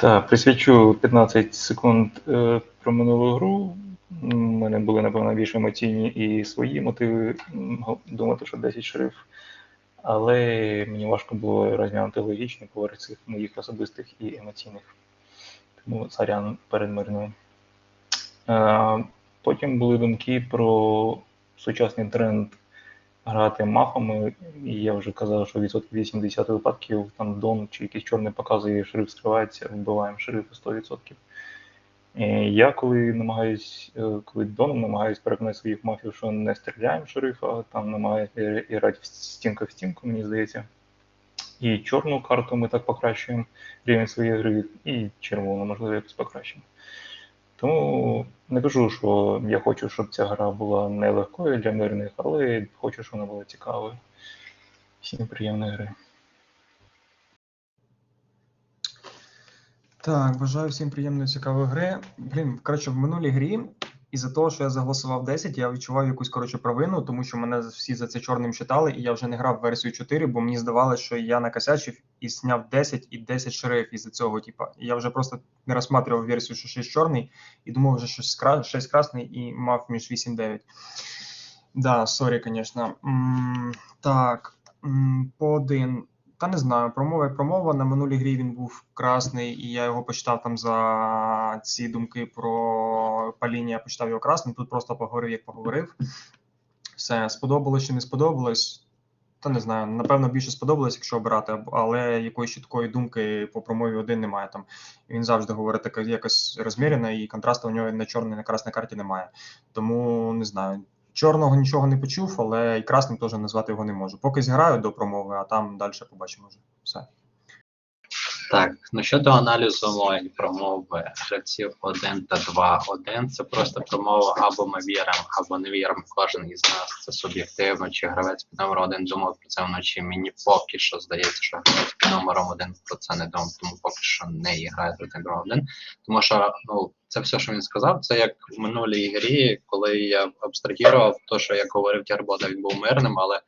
Так, присвячу 15 секунд е, про минулу гру. У мене були, напевно, більш емоційні і свої мотиви думати, що 10 шериф. Але мені важко було розглянути логічний поверх цих моїх особистих і емоційних. Тому царян перед мирною. Е, Потім були думки про сучасний тренд грати мафами. І я вже казав, що відсотків 80 випадків там Дон чи якийсь чорний показує, шериф скривається, вбиваємо шерифа 100%. І я коли намагаюсь, е, коли Доном намагаюсь переконати своїх мафів, що не стріляємо шерифа, там намагаюся грати стінка в стінку, мені здається. І чорну карту ми так покращуємо рівень своєї гри, і червону, можливо, якось покращимо. Тому не кажу, що я хочу, щоб ця гра була нелегкою для мирних, але хочу, щоб вона була цікавою. Всім приємної гри. Так, бажаю всім приємної цікавої гри. Блін, коротше, в минулій грі, із-за того, що я заголосував 10, я відчував якусь коротше провину, тому що мене всі за це чорним читали, і я вже не грав версію 4, бо мені здавалося, що я накосячив і зняв 10 і 10 шериф із-за цього. Типа, І я вже просто не розсматривав версію, що 6 чорний, і думав, вже щось кра- 6 красний і мав між 8-9. Да, сорі, звісно. Так, по один. Та не знаю, промова як промова. На минулій грі він був красний, і я його почитав там за ці думки про паління, я почитав його красним. Тут просто поговорив, як поговорив. Все, сподобалось чи не сподобалось. Та не знаю, напевно, більше сподобалось, якщо обирати, але якоїсь чіткої думки по промові один немає. Там він завжди говорить таке якось розмірено, і контрасту у нього на чорній на красній карті немає. Тому не знаю. Чорного нічого не почув, але і красним теж назвати його не можу. Поки зіграю до промови, а там далі побачимо вже. Все. Так, ну щодо аналізу моєї промови гравців 1 та 2, 1 це просто промова або ми віримо, або не віримо. Кожен із нас це суб'єктивно, чи гравець під номером 1 думав про це вночі. Мені поки що здається, що гравець під номером 1 про це не думав, тому поки що не грає з номером 1. Тому що ну, це все, що він сказав, це як в минулій грі, коли я абстрагірував, то що як говорив Тярбота, він був мирним, але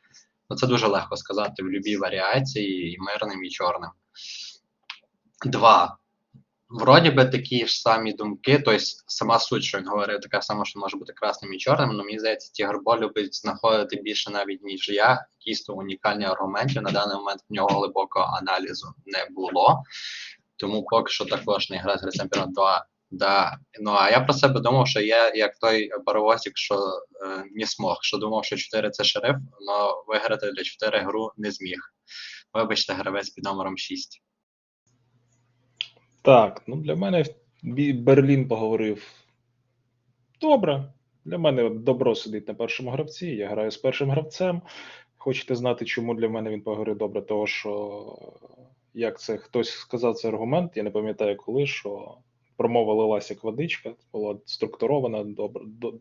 ну, це дуже легко сказати в будь-якій варіації, і мирним, і чорним. Два. Вроді би такі ж самі думки, тобто сама суть, що він говорив, така сама, що може бути красним і чорним, але мені здається, Тігрбо любить знаходити більше навіть, ніж я, якісь то унікальні аргументи. На даний момент в нього глибокого аналізу не було. Тому поки що також не грає з Пірат 2. Да. Ну а я про себе думав, що я як той паровозик, що е, не смог, що думав, що 4 це шериф, але виграти для 4 гру не зміг. Вибачте, гравець під номером 6. Так, ну для мене Берлін поговорив добре. Для мене добро сидить на першому гравці. Я граю з першим гравцем. Хочете знати, чому для мене він поговорив добре? Того, що як це хтось сказав цей аргумент, я не пам'ятаю коли, що промова лилася як водичка, була структурована, добре, до,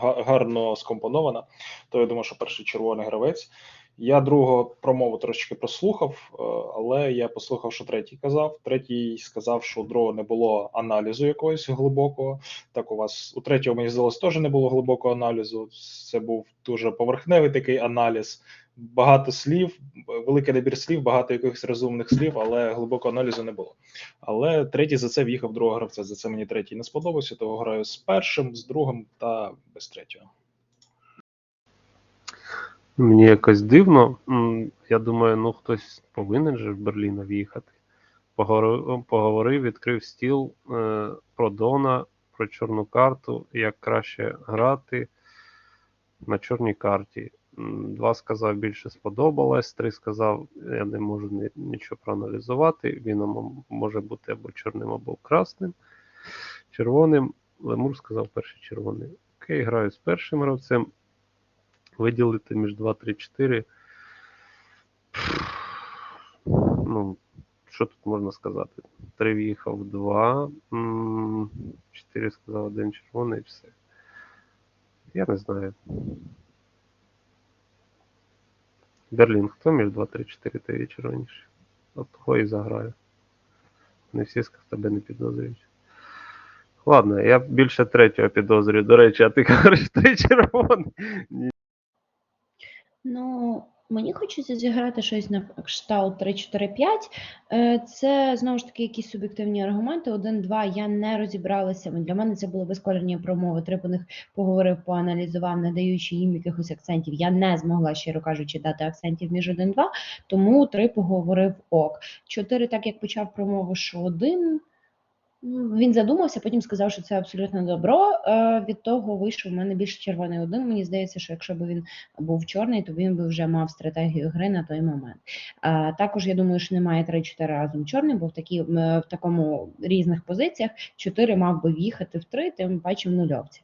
гарно скомпонована. То я думаю, що перший червоний гравець. Я другого промову трошечки прослухав, е, але я послухав, що третій казав. Третій сказав, що у другого не було аналізу якогось глибокого. Так у вас у третього мені здалося теж не було глибокого аналізу. Це був дуже поверхневий такий аналіз. Багато слів, великий набір слів, багато якихось розумних слів, але глибокого аналізу не було. Але третій за це в'їхав другого гравця. За це мені третій не сподобався. Того граю з першим, з другим та без третього. Мені якось дивно. Я думаю, ну хтось повинен же в Берліна в'їхати. Поговорив, відкрив стіл е, про Дона, про чорну карту, як краще грати на чорній карті. Два сказав, більше сподобалось, три сказав, я не можу нічого проаналізувати. Він може бути або чорним, або красним. Червоним. Лемур сказав перший червоний. Окей, граю з першим гравцем виділити між 2, 3, 4. Ну, що тут можна сказати? 3 в'їхав 2, 4 сказав один червоний і все. Я не знаю. Берлін, хто між 2, 3, 4 та є червоніший? От того і заграю. Не всі з тебе не підозрюють. Ладно, я більше третього підозрюю. До речі, а ти кажеш три червоний. Ну, Мені хочеться зіграти щось на кшталт 3-4-5. Е, Це знову ж таки якісь суб'єктивні аргументи. Один-два я не розібралася. Для мене це було безколірні промови. Три по них поговорив, поаналізував, не даючи їм якихось акцентів. Я не змогла, щиро кажучи, дати акцентів між один-два, тому три поговорив ок. Чотири, так як почав промову, що один. Він задумався, потім сказав, що це абсолютно добро. Е, Від того вийшов у мене більше червоний один. Мені здається, що якщо б він був чорний, то він би вже мав стратегію гри на той момент. А, також я думаю, що немає 3-4 разом чорний, бо в такі в такому різних позиціях 4 мав би в'їхати в 3, тим паче в нульовці.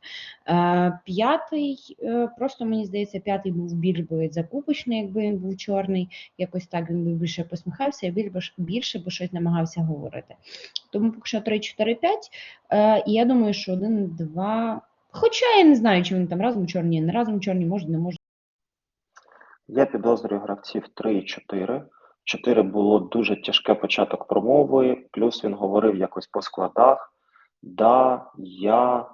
П'ятий, е, просто мені здається, п'ятий був більш би закупочний, якби він був чорний. Якось так він би більше посміхався, і більше, більше би щось намагався говорити. Тому поки що 3-4-5. Е, і я думаю, що 1-2. Хоча я не знаю, чи вони там разом чорні, не разом чорні, може, не може. Я підозрюю гравців 3 і 4. 4 було дуже тяжке початок промови, плюс він говорив якось по складах. Да, я в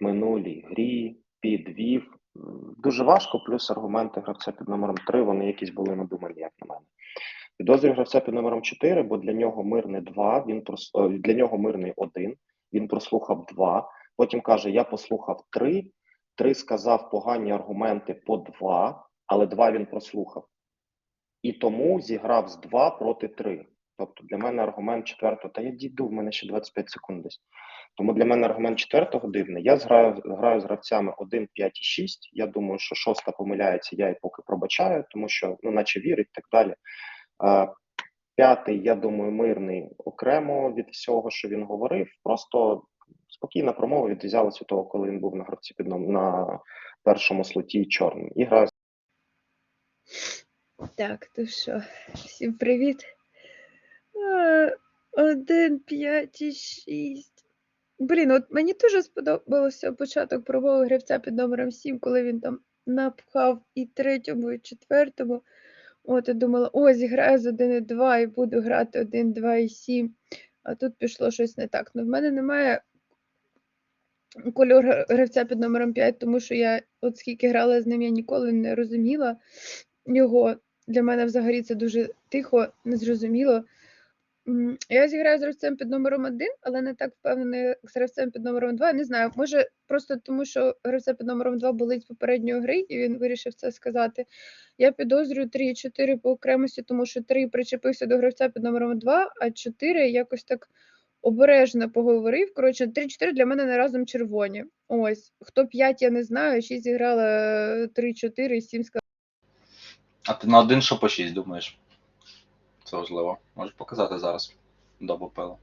минулій грі підвів. Дуже важко, плюс аргументи гравця під номером 3, вони якісь були надумані, як на мене. Підозрюю гравця під номером 4, бо для нього мирний 2, він прос... для нього мирний 1, він прослухав 2, потім каже: Я послухав 3, 3 сказав погані аргументи по 2, але 2 він прослухав. І тому зіграв з 2 проти 3. Тобто для мене аргумент четвертого, та я дійду, в мене ще 25 секунд десь. Тому для мене аргумент четвертого дивний. Я зграю, граю з гравцями 1, 5 і 6. Я думаю, що шоста помиляється, я і поки пробачаю, тому що, ну, наче вірить і так далі. А, п'ятий, я думаю, мирний окремо від всього, що він говорив. Просто спокійна промова відрізнялася від того, коли він був на гравці під на першому слоті чорним. І граю Так, то що, всім привіт. Один, п'ять і шість. Блін, от мені дуже сподобався початок промови гравця під номером 7, коли він там напхав і третьому, і четвертому. От, я думала, о, зіграю з 1,2 і 2 і буду грати 1, 2 і 7. А тут пішло щось не так. Ну, в мене немає кольору гравця під номером 5, тому що я, от скільки грала з ним, я ніколи не розуміла його. Для мене взагалі це дуже тихо, незрозуміло. Я зіграю з гравцем під номером 1, але не так впевнена як з гравцем під номером 2. Не знаю, може просто тому, що гравця під номером 2 болить попередньої гри, і він вирішив це сказати. Я підозрюю 3 і 4 по окремості, тому що 3 причепився до гравця під номером 2, а 4 якось так обережно поговорив. Коротше, 3-4 для мене не разом червоні. Ось. Хто 5, я не знаю, 6 зіграла 3-4 і 7 сказала. А ти на один що по 6 думаєш? Це важливо. Можеш показати зараз. Добу пила.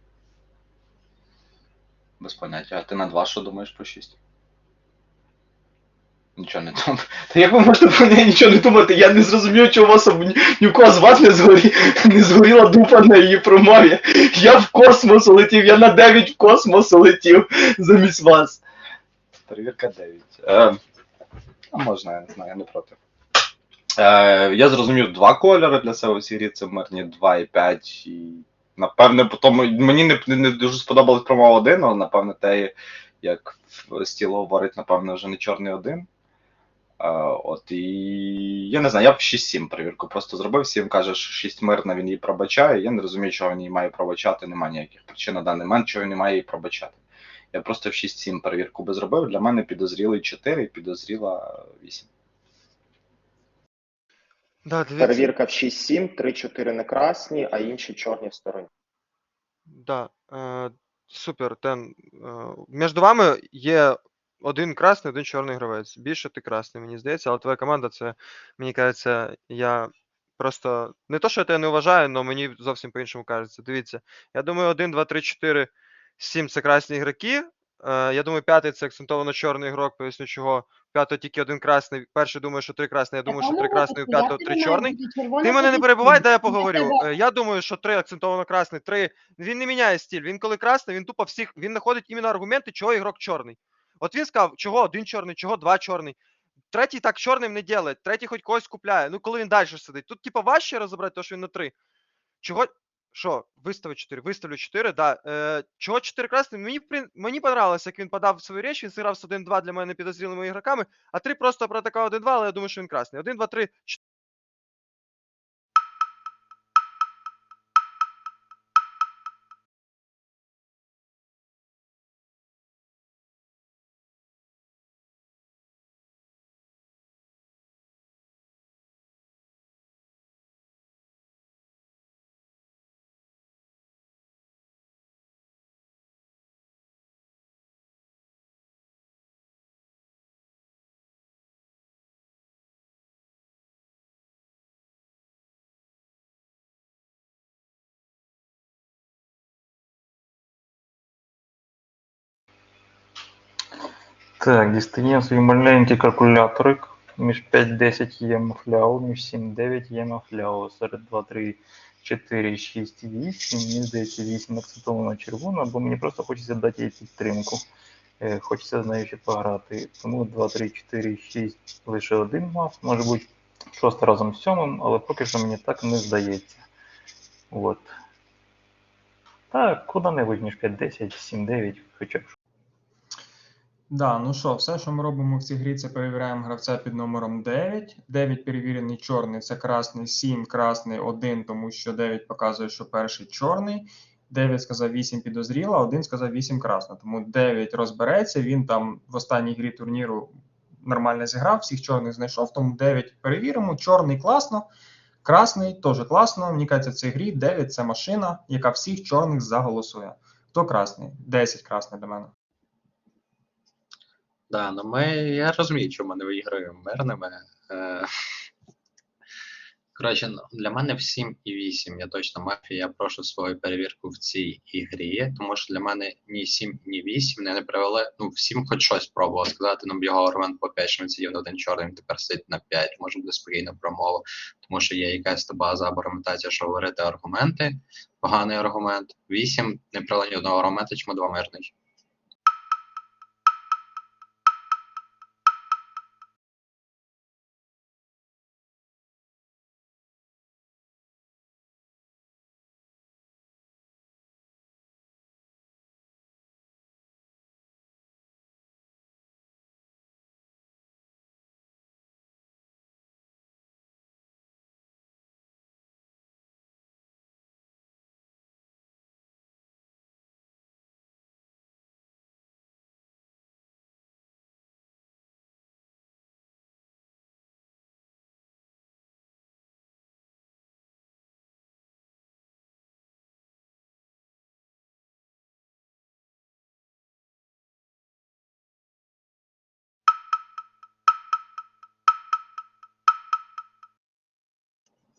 Без поняття. А ти на 2 що думаєш по 6? Нічого не думаю. Та як ви можете про неї нічого не думати? Я не зрозумів, чого у вас ні, ні у кого з вас не, згорі... не згоріла дупа на її промові. Я в космос улетів, я на 9 в космос улетів замість вас. Перевірка 9. Е, а можна, я не знаю, я не проти. Е, я зрозумів два кольори для себе в цій грі, це мирні 2 і 5. І напевне, потім мені не, не, дуже сподобалась промова 1, але напевне те, як стіл говорить, напевне, вже не чорний один. Е, от і я не знаю, я б 6-7 перевірку просто зробив. 7 каже, що 6 мирна, він її пробачає. Я не розумію, чого він її має пробачати, немає ніяких причин на даний момент, чого він не має її пробачати. Я просто в 6-7 перевірку би зробив. Для мене підозрілий 4 і підозріла 8. Да, дивіться, перевірка в 6-7, 3-4 не красні, а інші чорні в стороні. да, е, супер. Тен, е, між вами є один красний, один чорний гравець. Більше ти красний, мені здається, але твоя команда це, мені кажеться, я просто не то, що я тебе не вважаю, але мені зовсім по-іншому кажеться. Дивіться, я думаю, 1, 2, 3, 4, 7 це красні ігроки. Е, я думаю, п'ятий це акцентовано чорний ігрок, поясню чого. П'ятого тільки один красний. Перший думаю, що три красний, я думаю, що три красний, у п'ятого три чорний. Ти мене не перебувай, дай я поговорю. Е, Я думаю, що три акцентовано красний, три. Він не міняє стиль. Він коли красний, він тупо всіх. Він знаходить іменно аргументи, чого ігрок чорний. От він сказав, чого один чорний, чого два чорний. Третій так чорним не ділить, третій хоч когось купляє. Ну коли він далі сидить. Тут, типа, важче розібрати, тому що він на три. Чого. Що, вистави 4, виставлю 4, да. Е, чого 4 красний? Мені, мені понравилось, як він подав свою річ, він зіграв з 1-2 для мене підозрілими ігроками, а 3 просто протикав 1-2, але я думаю, що він красний. 1, 2, 3, Так, дістаємо свій маленький калькуляторик. Між 5-10 є мафляу, між 7-9 є мафляу. Серед 2, 3, 4, 6, 8. Мені здається, 8 акцентовано червона, бо мені просто хочеться дати їй підтримку. Е, Хочеться з нею ще пограти. Тому 2, 3, 4, 6 лише один маф. Може бути шоста разом з сьомим, але поки що мені так не здається. От. Так, куди-небудь між 5-10, 7-9, хоча б. Да, ну що, все, що ми робимо в цій грі, це перевіряємо гравця під номером 9. 9 перевірений чорний, це красний, 7 красний, 1, тому що 9 показує, що перший чорний. 9 сказав 8 підозріла, 1 сказав 8 красна. Тому 9 розбереться. Він там в останній грі турніру нормально зіграв, всіх чорних знайшов, тому 9 перевіримо. Чорний класно, красний теж класно. Мені кажеться, в цій грі 9 це машина, яка всіх чорних заголосує. Хто красний? 10 красний для мене. Да, ну ми, я розумію, чому не виіграємо мирними. Е, Коротше, ну, для мене в 7 і 8 я точно мафія, я прошу свою перевірку в цій ігрі, тому що для мене ні 7, ні 8 не, привели. Ну, в 7 хоч щось пробував сказати, ну його аргумент по 5, що на один чорний, тепер сидить на 5, може буде спокійно промову, тому що є якась та база або аргументація, що говорити аргументи, поганий аргумент. 8 не привели ні одного аргумента, чому два мирний.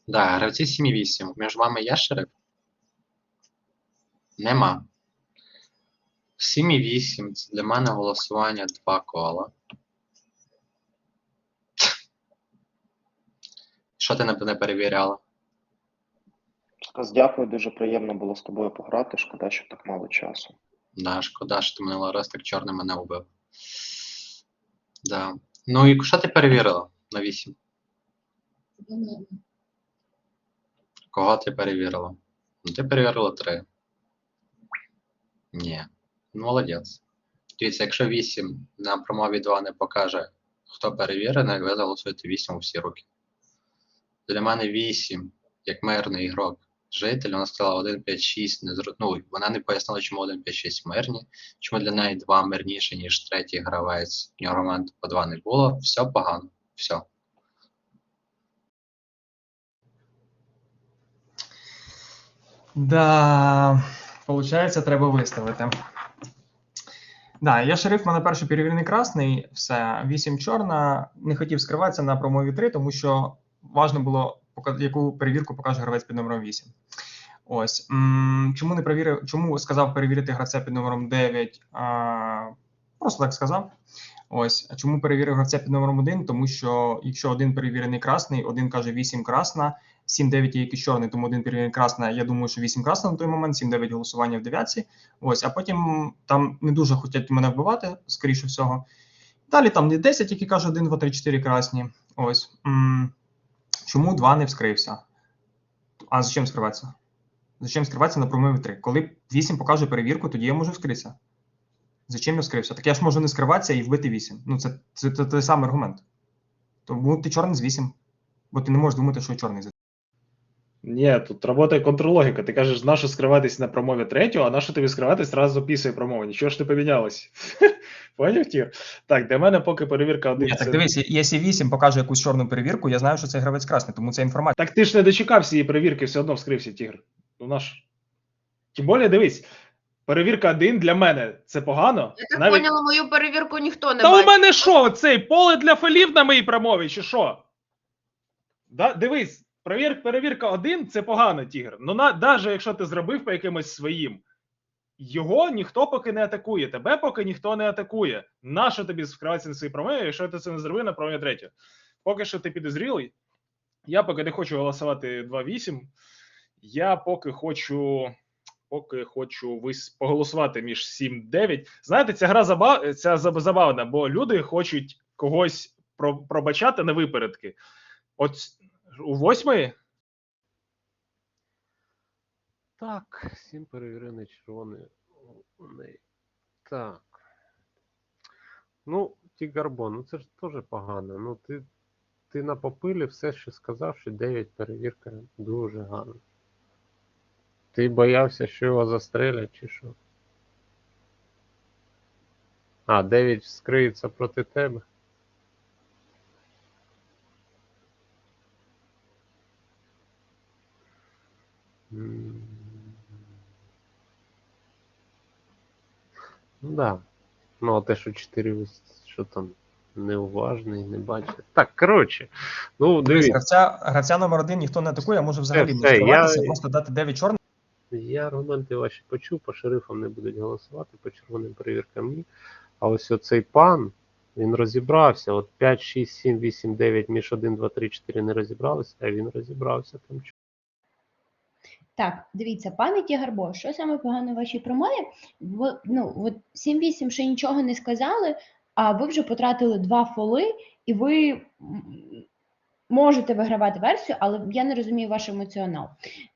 Да, гравці 7-8. Між вами є шериф? Нема. 7-8. це для мене голосування два кола. Що ти не, перевіряла? Дякую, дуже приємно було з тобою пограти. Шкода, що так мало часу. Да, шкода, що ти минулий раз так чорний мене убив. Да. Ну і що ти перевірила на 8? Кого ти перевірила? Ну, ти перевірила 3. Ні. Ну, молодець. Дивіться, якщо 8 на промові 2 не покаже, хто перевірений, ви заголосуєте 8 у всі руки. Для мене 8, як мирний ігрок, житель, вона сказала 1, 5, 6, не зру... ну, вона не пояснила, чому 1, 5, 6 мирні, чому для неї 2 мирніше, ніж третій гравець. В нього аргументу по 2 не було. Все погано. Все. Да, получається, треба виставити. Да, я шериф, мене перший перевірений красний, все, 8 чорна. Не хотів скриватися на промові 3, тому що важливо було, яку перевірку покаже гравець під номером 8. Ось. Чому не перевірив, чому сказав перевірити гравця під номером 9? А, просто так сказав. Ось. А чому перевірив гравця під номером 1? Тому що якщо один перевірений красний, один каже 8 красна, 7-9 є чорний, тому один перевірений красна. Я думаю, що 8 красна на той момент, 7-9 голосування в дев'ятці. Ось, а потім там не дуже хочуть мене вбивати, скоріше всього. Далі там не 10, які каже 1, 2, 3, 4 красні. Ось. Чому 2 не вскрився? А зачем скриватися? Зачем скриватися на промові 3? Коли 8 покаже перевірку, тоді я можу вскритися. Зачем я вскрився? Так я ж можу не скриватися і вбити 8. Ну, це, це, це той самий аргумент. Тому ти чорний з 8. Бо ти не можеш думати, що чорний з Ні, тут працює контрлогіка. Ти кажеш, на що скриватись на промові третього, а на що тобі скриватись одразу після промови. Нічого ж не помінялось. Поняв, Тір? Так, для мене поки перевірка один. Ні, так дивись, якщо 8 покаже якусь чорну перевірку, я знаю, що це гравець красний, тому це інформація. Так ти ж не дочекався її перевірки, все одно вскрився тігр. Ну наш. Тим більше, дивись, перевірка один для мене це погано. Я так Навіть- поняла, мою перевірку ніхто не Та у мене що, цей поле для фолів на моїй промові, чи що? Да, дивись, перевір, перевірка один це погано, тігр. Ну, навіть якщо ти зробив по якимось своїм, його ніхто поки не атакує, тебе поки ніхто не атакує. Нащо тобі скриватися на свої промови, якщо ти це не зробив на промові третє? Поки що ти підозрілий. Я поки не хочу голосувати 2-8. Я поки хочу. Поки хочу поголосувати між 7-9. Знаєте, ця гра забав... ця забавна, бо люди хочуть когось пробачати на випередки. От у восьмої Так, сім перевірений червоний. Так. Ну, ті Гарбон, ну це ж теж погано. Ну, ти, ти на попилі все, що сказав, що 9 перевірка дуже гарно. Ти боявся, що його застрелять, чи що? А, 9 скриється проти тебе. Ну да. Ну, а те, що 4 що там неуважний, не бачить. Так, коротше. Ну, дивіться. гравця, гравця номер один ніхто не атакує, а може взагалі не все, я- просто дати 9 чорних. Я аргументи ваші почув, по шерифам не будуть голосувати, по червоним перевіркам ні. А ось оцей пан, він розібрався. От 5, 6, 7, 8, 9, між 1, 2, 3, 4 не розібралися, а він розібрався там. Так, дивіться, пане Тігарбо, що саме погано в вашій промові? Ви, ну, от 7-8 ще нічого не сказали, а ви вже потратили два фоли, і ви можете вигравати версію, але я не розумію ваш емоціонал.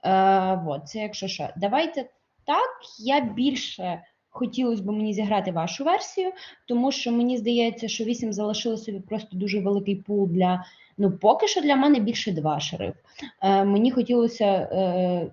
Е, от, це якщо що. Давайте так, я більше хотілося б мені зіграти вашу версію, тому що мені здається, що 8 залишили собі просто дуже великий пул для. Ну, поки що для мене більше два шериф. Е, мені хотілося. Е,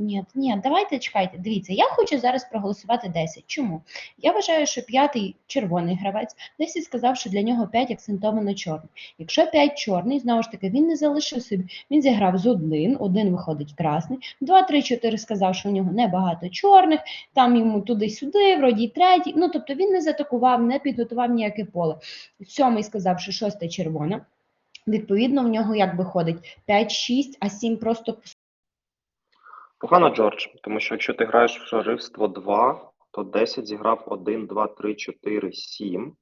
ні, ні, давайте чекайте. Дивіться, я хочу зараз проголосувати 10. Чому? Я вважаю, що п'ятий червоний гравець 10 сказав, що для нього 5 акцентовано чорний. Якщо 5 чорний, знову ж таки, він не залишив собі, він зіграв з один, один виходить красний, 2, 3, 4 сказав, що у нього небагато чорних, там йому туди-сюди, вроді третій. Ну, тобто він не затакував, не підготував ніяке поле. Сьомий сказав, що шосте червона. Відповідно, в нього як виходить 5, 6, а 7 просто Погано, Джордж, тому що якщо ти граєш в шерифство 2, то 10 зіграв 1, 2, 3, 4, 7.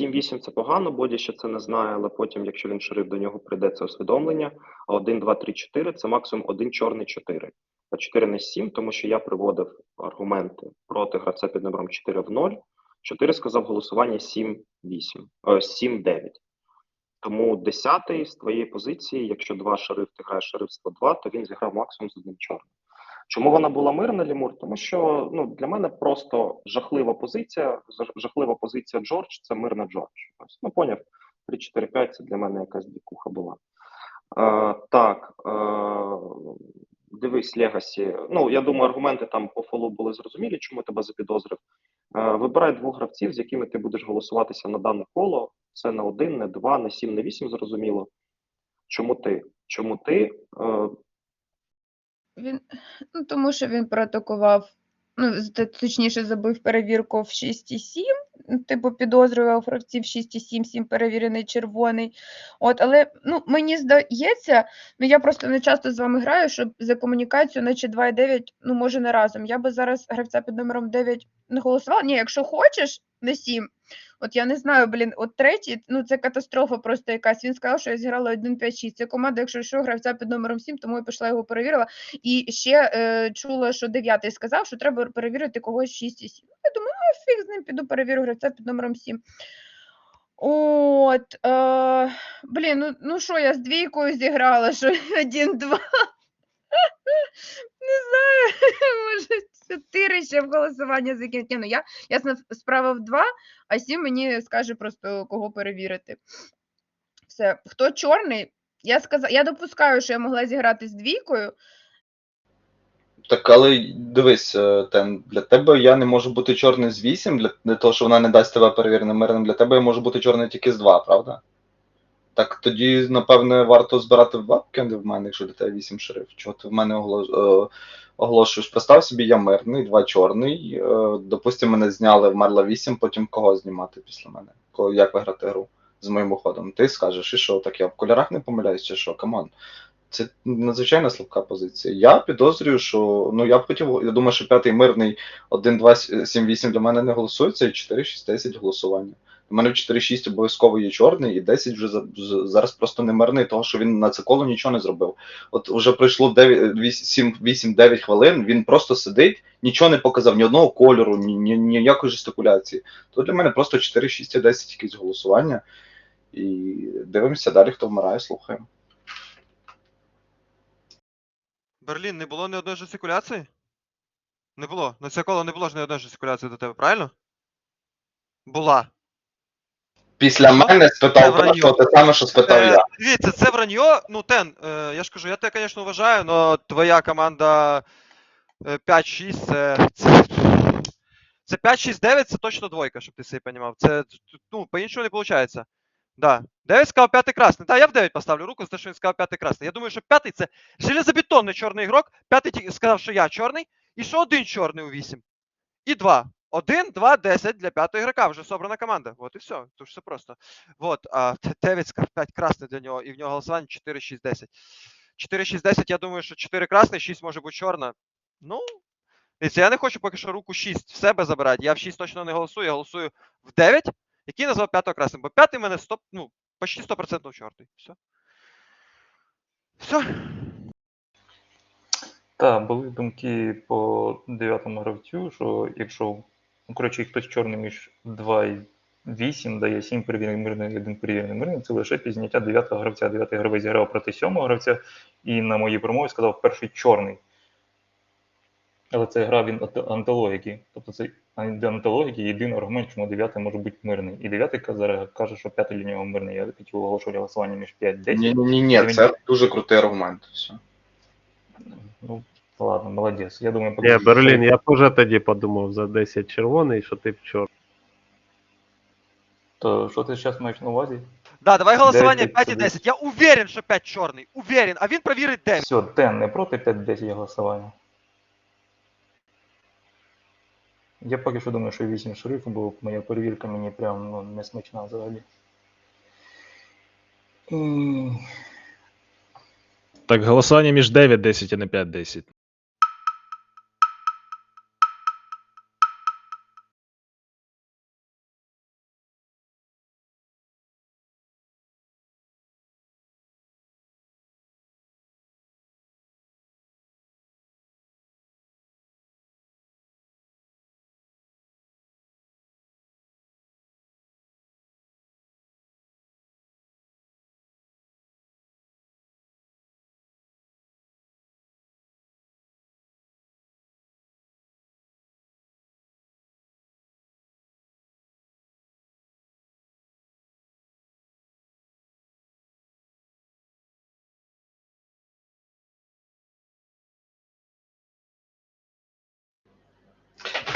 7-8 це погано, Боді ще це не знає, але потім, якщо він шериф, до нього прийде це усвідомлення. А 1, 2, 3, 4 це максимум 1 чорний 4. А 4 не 7, тому що я приводив аргументи проти гравця під номером 4 в 0. 4 сказав голосування 7-8, 7-9. Тому 10 з твоєї позиції, якщо два шериф, ти граєш шерифство 2, то він зіграв максимум з одним чорним. Чому вона була мирна, Лімур? Тому що ну, для мене просто жахлива позиція. Жахлива позиція Джордж це мирна Джордж. Ось, ну, поняв, 3-4-5 це для мене якась дікуха була. Е, так, е, дивись, Легасі. Ну, я думаю, аргументи там по фолу були зрозумілі, чому тебе запідозрив. Е, вибирай двох гравців, з якими ти будеш голосуватися на дане коло. Це не один, не два, не сім, не вісім, зрозуміло. Чому ти? Чому ти? Е, Він, ну, тому що він проатакував, ну, точніше, забив перевірку в 6,7, м, типу підозрював гравців 6,7, 7 перевірений червоний. От, але ну, мені здається, ну я просто не часто з вами граю, щоб за комунікацію, наче 2,9, ну, може, не разом. Я би зараз гравця під номером 9 не голосувала. Ні, якщо хочеш, на 7. От я не знаю, блін, от третій, ну це катастрофа просто якась. Він сказав, що я зіграла 1-5-6. Це команда, якщо що, гравця під номером 7, тому я пішла його перевірила. І ще е, чула, що дев'ятий сказав, що треба перевірити когось 6 і 7. Я думаю, ну фіг з ним піду перевірю гравця під номером 7. От, е, блін, ну, ну що, я з двійкою зіграла, що 1-2. Не знаю, може, 4 ще в голосування закинуть. Ні, Ну, я, справа в 2, а 7 мені скаже просто, кого перевірити. Все, хто чорний? Я сказала, я допускаю, що я могла зіграти з двійкою, Так, але дивись, е, для тебе я не можу бути чорний з 8, для, для того, що вона не дасть тебе перевіреним мирним. Для тебе я можу бути чорний тільки з 2, правда? Так тоді, напевне, варто збирати два покенди в мене, якщо тебе 8 шериф. Чого ти в мене е, оголошуєш? Представ собі, я мирний, два чорний. Е, допустимо, мене зняли, вмерла 8, потім кого знімати після мене? Як виграти гру з моїм уходом? Ти скажеш, і що, так я в кольорах не помиляюсь, чи що? Камон. Це надзвичайно слабка позиція. Я підозрюю, що ну я б хотів, я думаю, що п'ятий мирний 1, 2, 7, 8 для мене не голосується, і 4, 6, 10 голосування. У мене в 4-6 обов'язково є чорний, і 10 вже за- зараз просто не мирний, того що він на це коло нічого не зробив. От вже пройшло 8-9 хвилин, він просто сидить, нічого не показав, ні одного кольору, ні, ні, ніякої жестикуляції. То для мене просто 4, 6 і 10 якісь голосування. І дивимося далі, хто вмирає, слухаємо. Берлін, не було ні одної жестикуляції? Не було. На це коло не було ж ні одної жестикуляції до тебе, правильно? Була. Після мене спитав враньо. Пашко те саме, що спитав Е, я. Дивіться, це враньо. Ну, Тен, е, я ж кажу, я тебе, звісно, вважаю, але твоя команда е, 5-6 це. Це, це 5-6-9 це точно двойка, щоб ти собі розумів. Це ну, по-іншому не виходить. Да. 9 сказав п'ятий красний. Так, я в 9 поставлю руку за те, що він сказав п'ятий красний. Я думаю, що п'ятий це железобетонний чорний ігрок. П'ятий сказав, що я чорний, і що один чорний у 8. І 2. 1, 2, 10 для п'ятого ігрока. Вже собрана команда. От і все. Тут все просто. Вот, а 9 сказав 5 красний для нього, і в нього голосування 4, 6, 10. 4, 6, 10, я думаю, що 4 красний, 6 може бути чорна. Ну, я не хочу поки що руку 6 в себе забирати. Я в 6 точно не голосую, я голосую в 9, який назвав п'ятого красним. Бо п'ятий мене 100, ну, почти 100% чорний. Все. Все. Так, були думки по дев'ятому гравцю, що якщо ну, коротше, хтось чорний між 2 і 8 дає 7 перевірених мирних і 1 перевірений мирний, це лише пізняття дев'ятого гравця. Дев'ятий гравець зіграв проти сьомого гравця і на моїй промові сказав перший чорний. Але це гра він ант- антологіки. Тобто це антологіки єдиний аргумент, чому дев'ятий може бути мирний. І дев'ятий зараз каже, що п'ятий для нього мирний. Я хотів оголошувати голосування між 5 10. Ні, ні, ні, це дуже крутий аргумент. Все. Ну, ладно, молодець. Я думаю, Ні, Берлін, я теж тоді подумав за 10 червоний, що ти чорний. То що ти зараз маєш на увазі? Да, давай голосування 9, 5 і 10. Я уверен, що 5 чорний. Уверен. А він провірить 9. Все, Тен не проти 5-10 голосування. Я поки що думаю, що 8 шерифів, бо моя перевірка мені прям ну, не смачна взагалі. І... Так, голосування між 9-10 і не 5-10.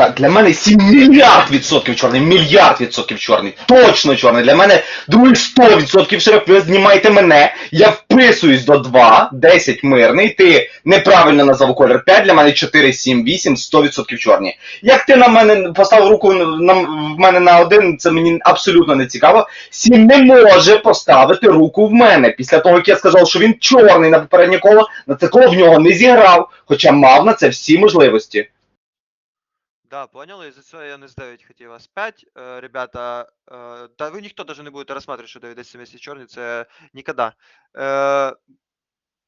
Так, для мене 7 мільярд відсотків чорний, мільярд відсотків чорний. Точно чорний. Для мене другий 100 відсотків шериф. Ви знімаєте мене. Я вписуюсь до 2, 10 мирний. Ти неправильно назвав колір 5, для мене 4, 7, 8, 100 відсотків чорні. Як ти на мене поставив руку на, в мене на один, це мені абсолютно не цікаво. Сім не може поставити руку в мене. Після того, як я сказав, що він чорний на попереднє коло, на це коло в нього не зіграв, хоча мав на це всі можливості. Да, понял, из-за цього я не з 9 хотів вас 5. Э, ребята, э, да ви ніхто даже не будете рассматривать, що 9 10 вместе чорний, це ніколи. Э,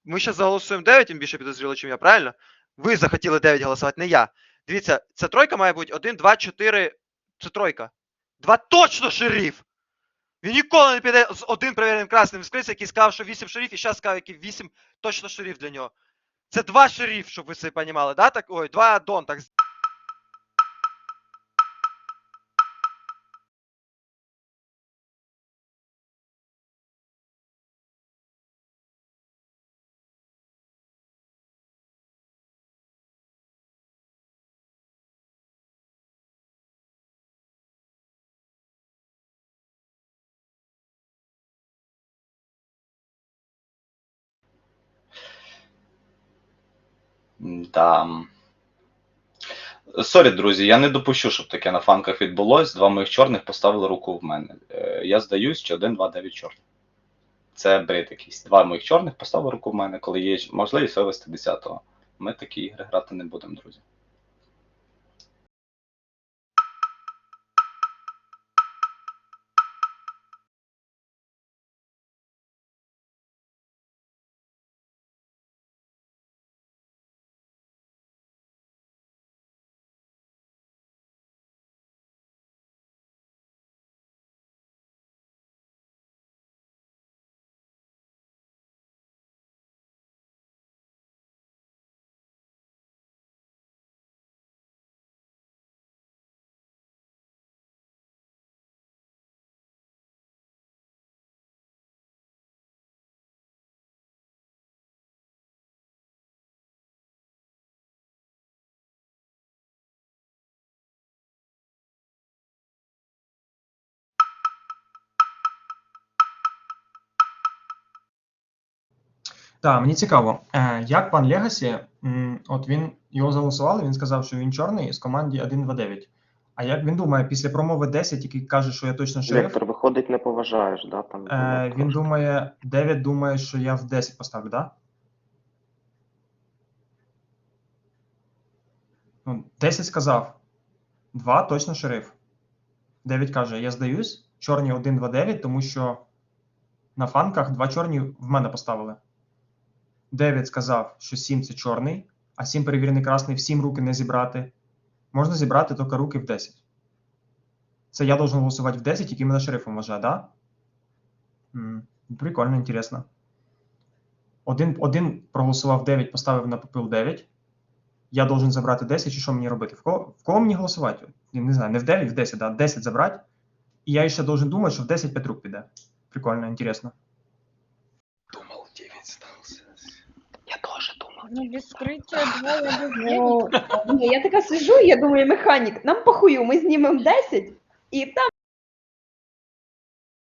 ми зараз заголосуємо 9, тим більше підозріло, чим я, правильно? Ви захотіли 9 голосувати, не я. Дивіться, ця тройка має бути 1, 2, 4. Це тройка. Два точно шериф! Він ніколи не піде з один перевіреним красним скриться, який сказав, що 8 шериф, і зараз сказав, який 8 точно шериф для нього. Це два шериф, щоб ви собі розуміли, да? Так, ой, два аддон, так Там. Сорі, друзі, я не допущу, щоб таке на фанках відбулось. Два моїх чорних поставили руку в мене. Е, Я здаюсь, що один, два, дев'ять чорних. це бред якийсь. Два моїх чорних поставили руку в мене, коли є можливість вивести 10-го. Ми такі ігри грати не будемо, друзі. Так, мені цікаво, е, як пан Легасі, от він його заголосували, він сказав, що він чорний з команді 1-2-9. А як він думає, після промови 10, який каже, що я точно шериф, Віктор, виходить, не поважаєш, да? Там, е, він думає, 9 думає, що я в 10 поставлю, да? Ну, 10 сказав, 2 точно шериф. 9 каже, я здаюсь, чорні 1-2-9, тому що на фанках два чорні в мене поставили. 9 сказав, що 7 це чорний, а 7 перевірений красний, в 7 руки не зібрати. Можна зібрати тільки руки в 10. Це я должен голосувати в 10, який мене шерифом вважає, да? М, Прикольно, інтересно. Один, один проголосував 9, поставив на попил 9. Я должен забрати 10, чи що мені робити? В кого, в кого мені голосувати? Я Не знаю, не в 9, в 10, да? 10 забрати. І я ще должен думати, що в 10 5 рук піде. Прикольно, інтересно. Думав, 9 стався. Я Ну, 2 або 9. Ну, ні, я така сижу, я думаю, механік, нам похую, ми знімемо 10, і там